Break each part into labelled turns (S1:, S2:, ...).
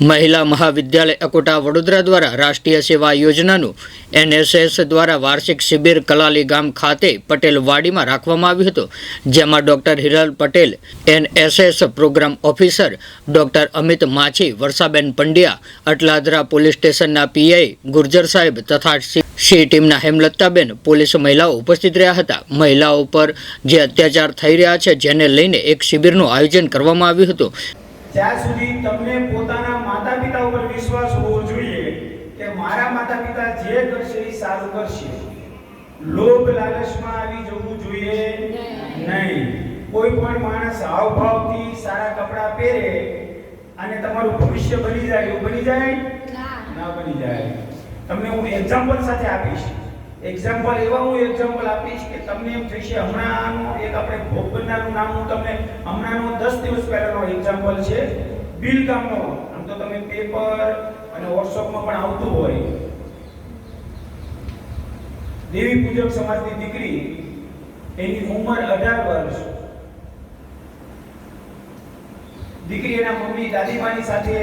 S1: મહિલા મહાવિદ્યાલય અકોટા વડોદરા દ્વારા રાષ્ટ્રીય સેવા યોજનાનું એનએસએસ દ્વારા વાર્ષિક શિબિર કલાલી ગામ ખાતે પટેલ વાડીમાં રાખવામાં આવ્યું હતું, જેમાં doctor Hiral Patel, NSS program officer doctor Amit Machhi, Varshaben Pandya, Atladara police સ્ટેશનના પીઆઈ ગુર્જર સાહેબ તથા સી ટીમના હેમલતાબેન પોલીસ મહિલાઓ ઉપસ્થિત રહ્યા હતા. મહિલાઓ પર જે અત્યાચાર થઈ રહ્યા છે, જેને લઈને એક શિબિરનું આયોજન કરવામાં આવ્યું હતું.
S2: જ્યાં સુધી તમને પોતાના માતા પિતા ઉપર વિશ્વાસ હોવો જોઈએ કે મારા માતા પિતા જે કરશે એ સારું કરશે. લોભ લાલચમાં આવી જવું જોઈએ નહીં. કોઈ પણ માણસ હાવભાવથી સારા કપડાં પહેરે અને તમારું ભવિષ્ય બની જાય એવું બની જાય? ના. બની જાય. તમને હું એક્ઝામ્પલ સાથે આપીશ. એક્ઝામ્પલ એવા હું એક્ઝામ્પલ આપીશ કે તમને એમ થશે, હમણાંનો એક આપણે ભોગ બનનારનું નામ હું તમને હમણાંનો દસ દિવસ પહેલાનો એક્ઝામ્પલ છે, બિલ કામનો આમ તો તમે પેપર અને વોટ્સઅપમાં પણ આવતું હોય. દેવી પૂજક સમાજની દીકરી, એની ઉંમર અઢાર વર્ષ. દીકરી એના મમ્મી, દાદીમાની સાથે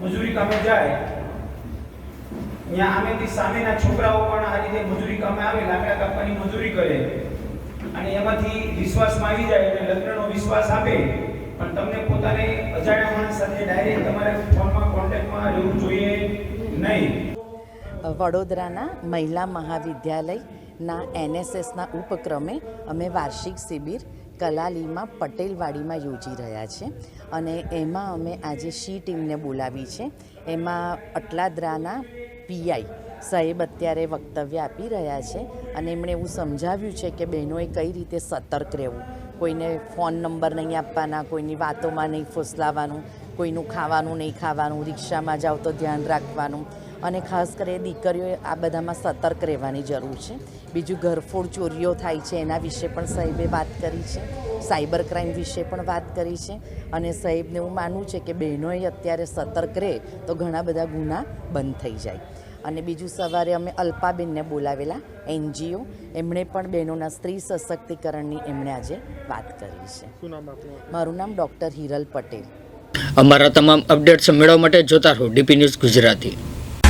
S2: મજૂરી કામે જાય. ત્યાં આમેથી સામેના છોકરાઓ પણ આ રીતે મજૂરી કામે લાકડા કાપવાની મજૂરી કરે. અને એમાંથી વિશ્વાસમાં આવી જાય અને લગ્નનો વિશ્વાસ આપે. પણ તમને પોતાને અજાણ્યા માણસ સાથે ડાયરેક્ટ તમારે ફોનમાં કોન્ટેક્ટમાં રહેવું જોઈએ નહીં.
S3: વડોદરાના મહિલા મહાવિદ્યાલયના એનએસએસના ઉપક્રમે અમે વાર્ષિક શિબિર કલાલીમાં પટેલવાડીમાં યોજી રહ્યા છે. અને એમાં અમે આજે શી ટીમને બોલાવી છે. એમાં અટલાદરાના પીઆઈ સાહેબ અત્યારે વક્તવ્ય આપી રહ્યા છે અને એમણે એવું સમજાવ્યું છે કે બહેનોએ કઈ રીતે સતર્ક રહેવું. કોઈને ફોન નંબર નહીં આપવાના, કોઈની વાતોમાં નહીં ફોસલાવાનું, કોઈનું ખાવાનું નહીં ખાવાનું, રિક્ષામાં જાઓ તો ધ્યાન રાખવાનું. અને ખાસ કરીને દીકરીઓએ આ બધામાં સતર્ક રહેવાની જરૂર છે. બીજું ઘરફોડ ચોરીઓ થાય છે એના વિશે પણ સાહેબે વાત કરી છે. સાયબર ક્રાઇમ વિશે પણ વાત કરી છે. અને સાહેબને એવું માનવું છે કે બહેનોએ અત્યારે સતર્ક રહે તો ઘણા બધા ગુના બંધ થઈ જાય. અને બીજું સવારે અમે અલ્પાબેનને બોલાવેલા એનજીઓ. એમણે પણ બહેનોના સ્ત્રી સશક્તિકરણની એમણે આજે વાત કરી છે. મારું નામ ડૉક્ટર હિરલ પટેલ.
S1: અમારા તમામ અપડેટ્સ મેળવવા માટે જોતા રહો DP news Gujarati.